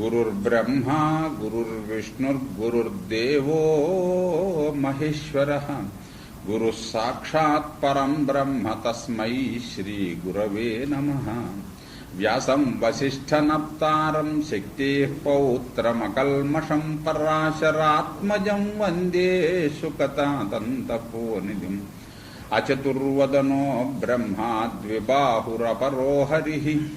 गुरुर्ब्रह्मा गुरुर्विष्णुर्गुरुर्देवो महेश्वर। गुरुः साक्षात् परं ब्रह्म तस्मै श्रीगुरवे नमः। व्यासं शक्ति शक्तेः पौत्रमकल्मषं पराशरात्मजं वंदे सुकतादन्तपोनिधिम्। अचतुर्वदनो ब्रह्मा द्विबाहुरपरो हरि।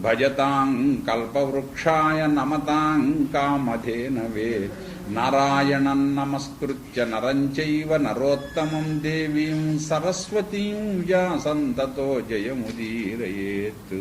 భజతాం కల్పవృక్షాయ నమతాం కామధేనవే నారాయణం నమస్కృత్య నరంచైవ నరోత్తమం దేవీం సరస్వతీం వ్యాసంతతో జయముదీరయేత్.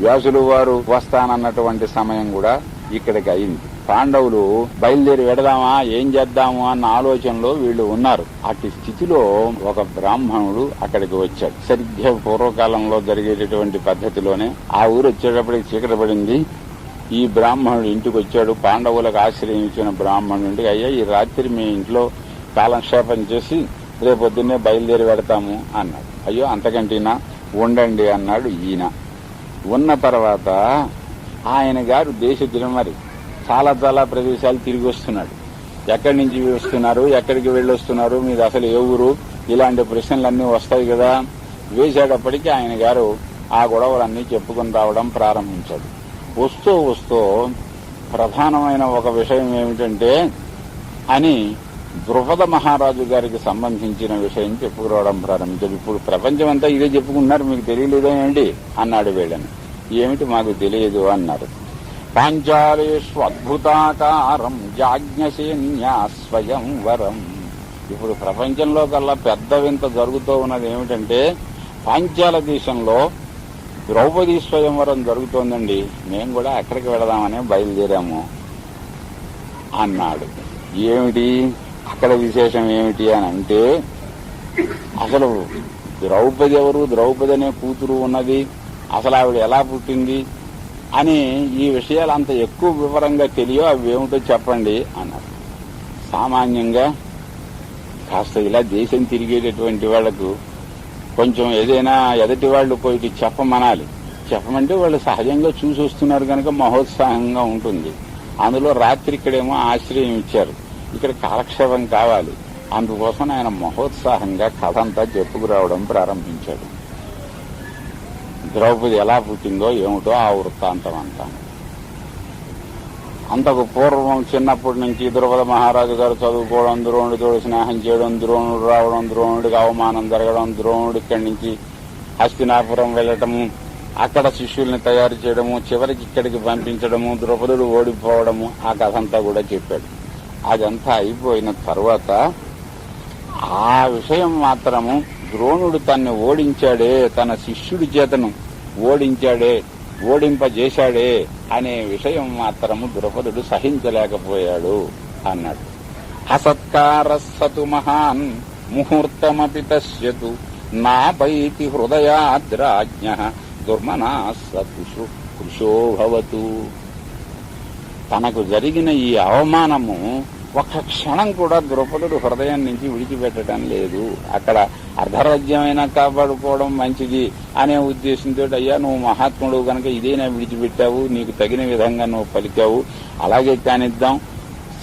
వ్యాసులు వారు వస్తానన్నటువంటి సమయం కూడా ఇక్కడికి అయింది. పాండవులు బయలుదేరి వెడదామా ఏం చేద్దాము అన్న ఆలోచనలో వీళ్ళు ఉన్నారు. అట్టి స్థితిలో ఒక బ్రాహ్మణుడు అక్కడికి వచ్చాడు. సరిగ్గా పూర్వకాలంలో జరిగేటటువంటి పద్ధతిలోనే ఆ ఊరు వచ్చేటప్పటికి చీకటి పడింది. ఈ బ్రాహ్మణుడు ఇంటికి వచ్చాడు. పాండవులకు ఆశ్రయం ఇచ్చిన బ్రాహ్మణుడికి అయ్యా ఈ రాత్రి మీ ఇంట్లో కాలక్షేపం చేసి రేపొద్దున్నే బయలుదేరి పెడతాము అన్నాడు. అయ్యో అంతకంటేనా? ఉండండి అన్నాడు ఈయన. ఉన్న తర్వాత ఆయన గారు దేశ దినమరి చాలా చాలా ప్రదేశాలు తిరిగి వస్తున్నాడు. ఎక్కడి నుంచి వస్తున్నారు ఎక్కడికి వెళ్ళొస్తున్నారు మీరు అసలు ఏ ఊరు? ఇలాంటి ప్రశ్నలన్నీ వస్తాయి కదా. వేసేటప్పటికీ ఆయన గారు ఆ గొడవలన్నీ చెప్పుకుని రావడం ప్రారంభించాడు. వస్తూ వస్తూ ప్రధానమైన ఒక విషయం ఏమిటంటే అని ద్రుపద మహారాజు గారికి సంబంధించిన విషయం చెప్పుకురావడం ప్రారంభించాడు. ఇప్పుడు ప్రపంచం అంతా ఇదే చెప్పుకుంటున్నారు మీకు తెలియలేదా అన్నాడు వీళ్ళని. ఏమిటి మాకు తెలియదు? అన్నారు. పాంచాలేషు అద్భుతాకారం జాజ్ఞసేన్యా స్వయం వరం. ఇప్పుడు ప్రపంచంలో కల్లా పెద్ద వింత జరుగుతూ ఉన్నది ఏమిటంటే పాంచాల దేశంలో ద్రౌపది స్వయంవరం జరుగుతోందండి. మేము కూడా అక్కడికి వెళదామని బయలుదేరాము అన్నాడు. ఏమిటి? అక్కడ విశేషం ఏమిటి అని అంటే అసలు ద్రౌపది ఎవరు? ద్రౌపది అనే కూతురు ఉన్నది. అసలు ఆవిడ ఎలా పుట్టింది? అని ఈ విషయాలు అంత ఎక్కువ వివరంగా తెలియో అవి ఏమిటో చెప్పండి అన్నారు. సామాన్యంగా కాస్త ఇలా దేశం తిరిగేటటువంటి వాళ్ళకు కొంచెం ఏదైనా ఎదటి వాళ్ళు పోయి చెప్పమనాలి. చెప్పమంటే వాళ్ళు సహజంగా చూసి వస్తున్నారు కనుక మహోత్సాహంగా ఉంటుంది. అందులో రాత్రి ఇక్కడేమో ఆశ్రయం ఇచ్చారు. ఇక్కడ కాలక్షేపం కావాలి. అందుకోసం ఆయన మహోత్సాహంగా కథ అంతా చెప్పుకురావడం ప్రారంభించాడు. ద్రౌపది ఎలా పుట్టిందో ఏమిటో ఆ వృత్తాంతం అంతా అంతకు పూర్వం చిన్నప్పటి నుంచి ద్రౌపద మహారాజు గారు చదువుకోవడం ద్రోణుడితో స్నేహం చేయడం ద్రోణుడు రావడం ద్రోణుడికి అవమానం జరగడం ద్రోణుడి ఇక్కడి నుంచి హస్తినాపురం వెళ్ళటము అక్కడ శిష్యుల్ని తయారు చేయడము చివరికి ఇక్కడికి పంపించడము ద్రౌపదుడు ఓడిపోవడము ఆ కథ అంతా కూడా చెప్పాడు. అదంతా అయిపోయిన తర్వాత ఆ విషయం మాత్రము ద్రోణుడు తన్ని ఓడించాడే తన శిష్యుడి చేతను ఓడించాడే ఓడింపజేశాడే అనే విషయం మాత్రము ద్రుపదుడు సహించలేకపోయాడు అన్నాడు. అసత్కారస్సతు మహాన్ ముహూర్తమపి తస్యతు నాపైతి హృదయాద్రాజ్ఞ దుర్మనా సతుషు కృషోభవతు తనకు జరిగిన ఈ అవమానము ఒక్క క్షణం కూడా ద్రౌపదుడు హృదయం నుంచి విడిచిపెట్టడం లేదు. అక్కడ అర్ధరాజ్యమైనా కాపాడుకోవడం మంచిది అనే ఉద్దేశంతో అయ్యా నువ్వు మహాత్ముడు కనుక ఇదేనా విడిచిపెట్టావు? నీకు తగిన విధంగా నువ్వు పలికావు. అలాగే కానిద్దాం.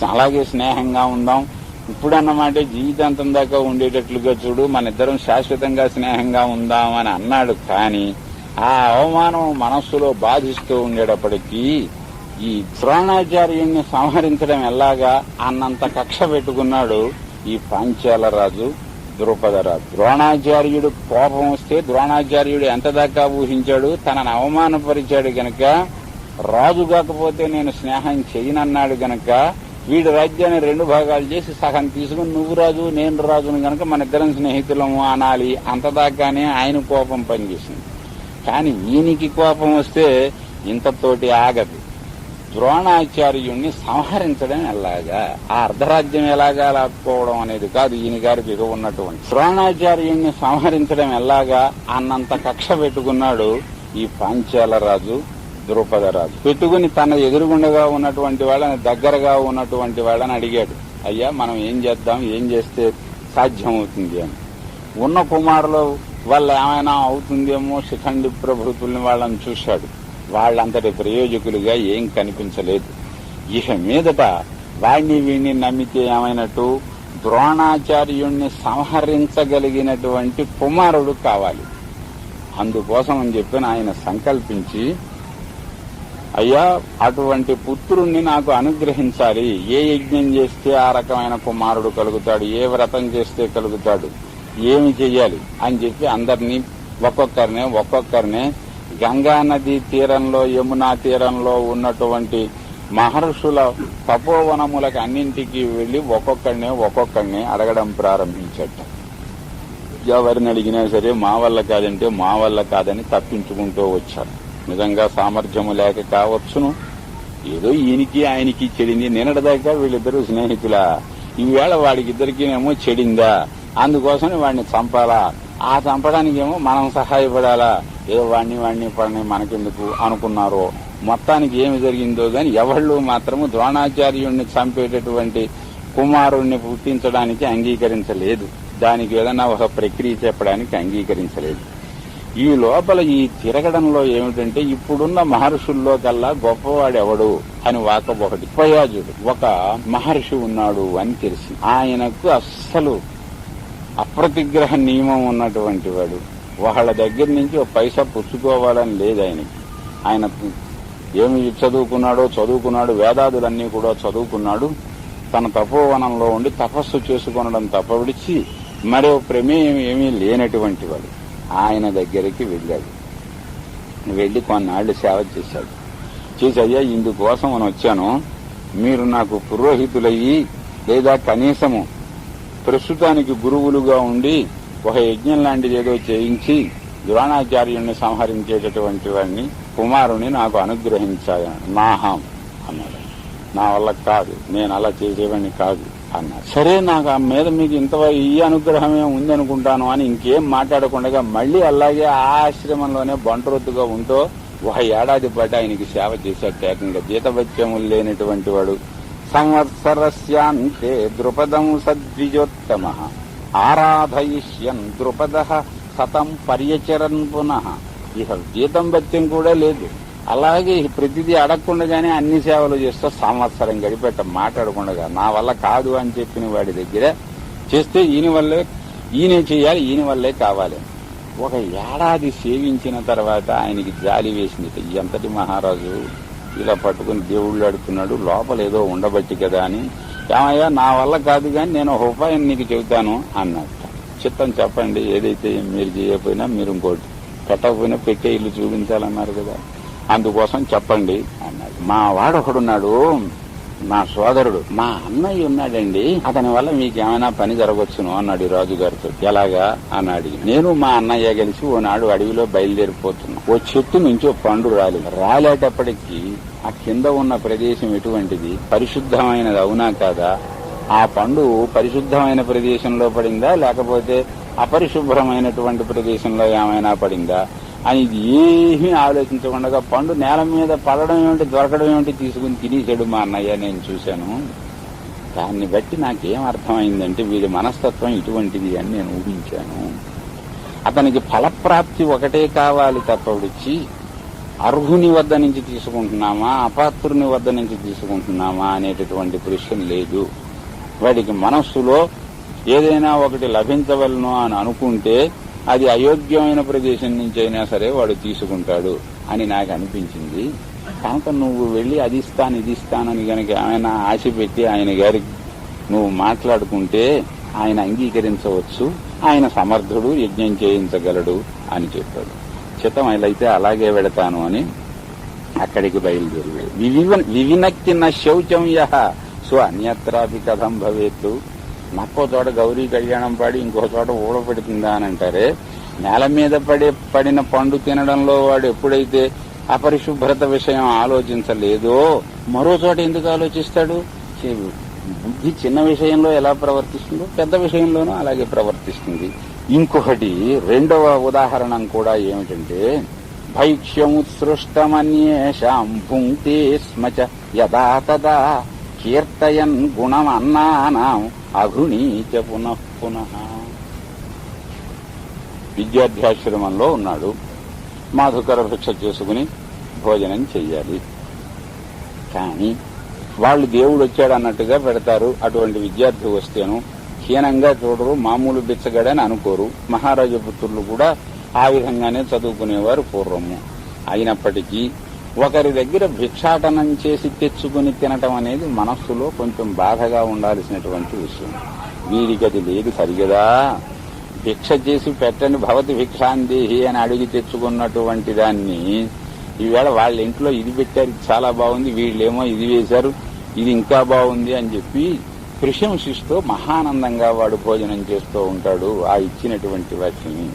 అలాగే స్నేహంగా ఉందాం. ఇప్పుడన్నమాట జీవితాంతం దాకా ఉండేటట్లుగా చూడు. మన ఇద్దరం శాశ్వతంగా స్నేహంగా ఉందాం అని అన్నాడు. కానీ ఆ అవమానం మనస్సులో బాధిస్తూ ఉండేటప్పటికీ ఈ ద్రోణాచార్యుణ్ణి సంహరించడం ఎలాగా అన్నంత కక్ష పెట్టుకున్నాడు ఈ పాంచాల రాజు ద్రుపదరాజు ద్రోణాచార్యుడు కోపం వస్తే ద్రోణాచార్యుడు ఎంత దాకా ఊహించాడు? తనను అవమానపరిచాడు గనక రాజు కాకపోతే నేను స్నేహం చేయనన్నాడు గనక వీడి రాజ్యాన్ని రెండు భాగాలు చేసి సగం తీసుకుని నువ్వు రాజు నేను రాజును గనక మన ఇద్దరం స్నేహితులము అనాలి. అంతదాకానే ఆయన కోపం పనిచేసింది. కానీ ఈయనికి కోపం వస్తే ఇంతతోటి ఆగదు. ద్రోణాచార్యుణ్ణి సంహరించడం ఎలాగా? ఆ అర్ధరాజ్యం ఎలాగా లాక్కోవడం అనేది కాదు ఈయన గారికి ఇక ఉన్నటువంటి. ద్రోణాచార్యుణ్ణి సంహరించడం ఎలాగా? అన్నంత కక్ష పెట్టుకున్నాడు ఈ పాంచాల రాజు ద్రౌపదరాజు పెట్టుకుని తన ఎదురుగుండగా ఉన్నటువంటి వాళ్ళని దగ్గరగా ఉన్నటువంటి వాళ్ళని అడిగాడు. అయ్యా మనం ఏం చేద్దాం? ఏం చేస్తే సాధ్యమవుతుంది అని. ఉన్న కుమారులు వాళ్ళు ఏమైనా అవుతుందేమో శిఖండి ప్రభుత్వుల్ని వాళ్ళని చూశాడు. వాళ్ళంతటి ప్రయోజకులుగా ఏం కనిపించలేదు. ఇక మీదట వాణ్ణి వీణ్ణి నమ్మితే ఏమైనట్టు? ద్రోణాచార్యుణ్ణి సంహరించగలిగినటువంటి కుమారుడు కావాలి. అందుకోసం అని చెప్పి ఆయన సంకల్పించి అయ్యా అటువంటి పుత్రుణ్ణి నాకు అనుగ్రహించాలి. ఏ యజ్ఞం చేస్తే ఆ రకమైన కుమారుడు కలుగుతాడు? ఏ వ్రతం చేస్తే కలుగుతాడు? ఏమి చెయ్యాలి? అని చెప్పి అందరినీ ఒక్కొక్కరినే ఒక్కొక్కరినే గంగా నది తీరంలో యమునా తీరంలో ఉన్నటువంటి మహర్షుల తపోవనములకు అన్నింటికి వెళ్ళి ఒక్కొక్కడినే ఒక్కొక్కడిని అడగడం ప్రారంభించట. ఎవరిని అడిగినా సరే మా వల్ల కాదంటే మా వల్ల కాదని తప్పించుకుంటూ వచ్చారు. నిజంగా సామర్థ్యము లేక కావచ్చును. ఏదో ఈయనకి ఆయనకి చెడింది. నిన్నటిదాకా వీళ్ళిద్దరూ స్నేహితులా. ఈవేళ వాడికిద్దరికినేమో చెడిందా? అందుకోసం వాడిని చంపాలా? ఆ చంపడానికి ఏమో మనం సహాయపడాలా? ఏదో వాడిని వాడిని పడని మనకెందుకు అనుకున్నారో. మొత్తానికి ఏమి జరిగిందో గాని ఎవళ్ళు మాత్రము ద్రోణాచార్యుణ్ణి చంపేటటువంటి కుమారుణ్ణి పుట్టించడానికి అంగీకరించలేదు. దానికి ఏదైనా ఒక ప్రక్రియ చెప్పడానికి అంగీకరించలేదు. ఈ లోపల ఈ తిరగడంలో ఏమిటంటే ఇప్పుడున్న మహర్షుల్లో కల్లా గొప్పవాడెవడు అని వాక ఒకటి ఉపయాజుడు ఒక మహర్షి ఉన్నాడు అని తెలిసి ఆయనకు అస్సలు అప్రతిగ్రహ నియమం ఉన్నటువంటి వాడు. వాళ్ళ దగ్గర నుంచి ఒక పైసా పుచ్చుకోవాలని లేదు ఆయనకి. ఆయన ఏమి చదువుకున్నాడో చదువుకున్నాడు వేదాదులన్నీ కూడా చదువుకున్నాడు. తన తపోవనంలో ఉండి తపస్సు చేసుకొనడం తప్ప విడిచి మరో ప్రమేయం ఏమీ లేనటువంటి వాడు. ఆయన దగ్గరికి వెళ్ళాడు. వెళ్ళి కొన్నాళ్ళు సేవ చేశాడు. చేసయ్యా ఇందుకోసం అని వచ్చాను. మీరు నాకు పురోహితులయ్యి లేదా కనీసము ప్రస్తుతానికి గురువులుగా ఉండి ఒక యజ్ఞం లాంటిది ఏదో చేయించి ద్రోణాచార్యుణ్ణి సంహరించేటటువంటి వాడిని కుమారుని నాకు అనుగ్రహించాలి నాహం అన్నాడు. నా వల్ల కాదు నేను అలా చేసేవాడిని కాదు అన్నాడు. సరే నాకు ఆ మీద మీకు ఇంత ఈ అనుగ్రహమే ఉందనుకుంటాను అని ఇంకేం మాట్లాడకుండా మళ్ళీ అలాగే ఆ ఆశ్రమంలోనే బంటరొత్తుగా ఉంటూ ఒక ఏడాది పాటు ఆయనకి సేవ చేశాడు. ఏకంగా జీతభత్యములు లేనటువంటి వాడు. సంవత్సరస్యాంతే ద్రుపదం సద్విజోత్తమ. ఆరాధయిష్యన్ ద్రుపద సతం పర్యచరన్ పునః. ఇక జీతం భత్యం కూడా లేదు. అలాగే ప్రతిదీ అడగకుండానే అన్ని సేవలు చేస్తూ సంవత్సరం గడిపెట్ట మాట్లాడకుండా నా వల్ల కాదు అని చెప్పిన వాడి దగ్గర చేస్తే ఈయన వల్లే ఈయనే చేయాలి ఈయన వల్లే కావాలి. ఒక ఏడాది సేవించిన తర్వాత ఆయనకి జాలి వేసింది. ఎంతటి మహారాజు? ఇలా పట్టుకుని దేవుళ్ళు అడుగుతున్నాడు లోపల ఏదో ఉండబట్టి కదా అని. ఏమయ్యా నా వల్ల కాదు కానీ నేను ఒక ఉపాయం నీకు చెబుతాను అన్నట్ట చిత్తం చెప్పండి ఏదైతే మీరు చేయకపోయినా మీరు ఇంకోటి. పెట్టకపోయినా పెట్టే ఇల్లు చూపించాలన్నారు కదా. అందుకోసం చెప్పండి అన్నాడు. మా వాడు ఒకడున్నాడు నా సోదరుడు మా అన్నయ్య ఉన్నాడండి. అతని వల్ల మీకు ఏమైనా పని జరగవచ్చును అన్నాడు ఈ రాజుగారితో. ఎలాగా? అని అడిగి నేను మా అన్నయ్య కలిసి ఓనాడు అడవిలో బయలుదేరిపోతున్నాను ఓ చెట్టు నుంచి ఓ పండు రాలేదు. రాలేటప్పటికి ఆ కింద ఉన్న ప్రదేశం ఎటువంటిది? పరిశుద్ధమైనది అవునా కాదా? ఆ పండు పరిశుద్ధమైన ప్రదేశంలో పడిందా? లేకపోతే అపరిశుభ్రమైనటువంటి ప్రదేశంలో ఏమైనా పడిందా? అని ఇది ఏమీ ఆలోచించకుండా పండు నేల మీద పడడం ఏమిటి దొరకడం ఏమిటి తీసుకుని తినేసాడు మా అన్నయ్య నేను చూశాను. దాన్ని బట్టి నాకేం అర్థమైందంటే వీడి మనస్తత్వం ఇటువంటిది అని నేను ఊహించాను. అతనికి ఫలప్రాప్తి ఒకటే కావాలి తప్ప విడిచి అర్హుని వద్ద నుంచి తీసుకుంటున్నామా అపాత్రుని వద్ద నుంచి తీసుకుంటున్నామా అనేటటువంటి ప్రశ్న లేదు. వాడికి మనస్సులో ఏదైనా ఒకటి లభించవలను అని అనుకుంటే అది అయోగ్యమైన ప్రదేశం నుంచి అయినా సరే వాడు తీసుకుంటాడు అని నాకు అనిపించింది. కనుక నువ్వు వెళ్ళి అది ఇస్తాను ఇది ఇస్తానని గనక ఆయన ఆశ పెట్టి ఆయన గారి నువ్వు మాట్లాడుకుంటే ఆయన అంగీకరించవచ్చు ఆయన సమర్థుడు యజ్ఞం చేయించగలడు అని చెప్పాడు. చిత్తమైలైతే అలాగే వెడతాను అని అక్కడికి బయలుదేరి వివిన- వివినక్తి శౌచం యహ సో అన్యత్రాపి కథం భవేత్తు. నక్కో చోట గౌరీ కళ్యాణం పాడి ఇంకో చోట ఊడపెడుతుందా అని అంటారే? నేల మీద పడే పడిన పండు తినడంలో వాడు ఎప్పుడైతే అపరిశుభ్రత విషయం ఆలోచించలేదో మరో చోట ఎందుకు ఆలోచిస్తాడు? బుద్ధి చిన్న విషయంలో ఎలా ప్రవర్తిస్తుందో పెద్ద విషయంలోనూ అలాగే ప్రవర్తిస్తుంది. ఇంకొకటి రెండవ ఉదాహరణ కూడా ఏమిటంటే భైక్ష్యముత్సృష్టమన్యేషాం భుంక్తే స్మ స్మచ యదా తదా కీర్తయన్ గుణమన్నానాం అఘృణీచ పునః పునః. విద్యాధ్యాశ్రమంలో ఉన్నాడు. మాధుకర భిక్ష చేసుకుని భోజనం చెయ్యాలి. కానీ వాళ్ళు దేవుడు వచ్చాడు అన్నట్టుగా పెడతారు. అటువంటి విద్యార్థి వస్తేను హీనంగా చూడరు మామూలు బిచ్చగాడని అనుకోరు. మహారాజ పుత్రులు కూడా ఆ విధంగానే చదువుకునేవారు పూర్వము. అయినప్పటికీ ఒకరి దగ్గర భిక్షాటనం చేసి తెచ్చుకుని తినటం అనేది మనస్సులో కొంచెం బాధగా ఉండాల్సినటువంటి విషయం. వీరికి అది లేదు సరిగదా? భిక్ష చేసి పెట్టని భవతి భిక్షాందేహి అని అడిగి తెచ్చుకున్నటువంటి దాన్ని ఈవేళ వాళ్ళ ఇంట్లో ఇది పెట్టారు చాలా బాగుంది వీళ్ళేమో ఇది వేశారు ఇది ఇంకా బాగుంది అని చెప్పి ప్రశంసిస్తూ మహానందంగా వాడు భోజనం చేస్తూ ఉంటాడు ఆ ఇచ్చినటువంటి వాటిని.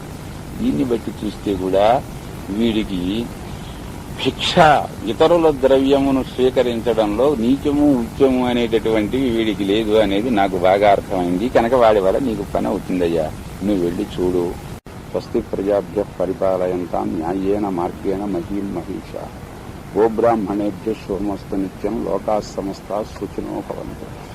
దీన్ని బట్టి చూస్తే కూడా వీడికి భిక్ష ఇతరుల ద్రవ్యమును స్వీకరించడంలో నీచము ఉచ్యము అనేటటువంటివి వీడికి లేదు అనేది నాకు బాగా అర్థమైంది. కనుక వాడి వల్ల నీకు పని అవుతుందయ్యా. నువ్వు వెళ్ళి చూడు. స్వస్తి ప్రజాభ్య పరిపాలయంతా న్యాయేన మార్గేణ మహీం మహిష. గోబ్రాహ్మణేభ్య సోమస్తు నిత్యం లోకా సమస్త సుఖినో భవంతు.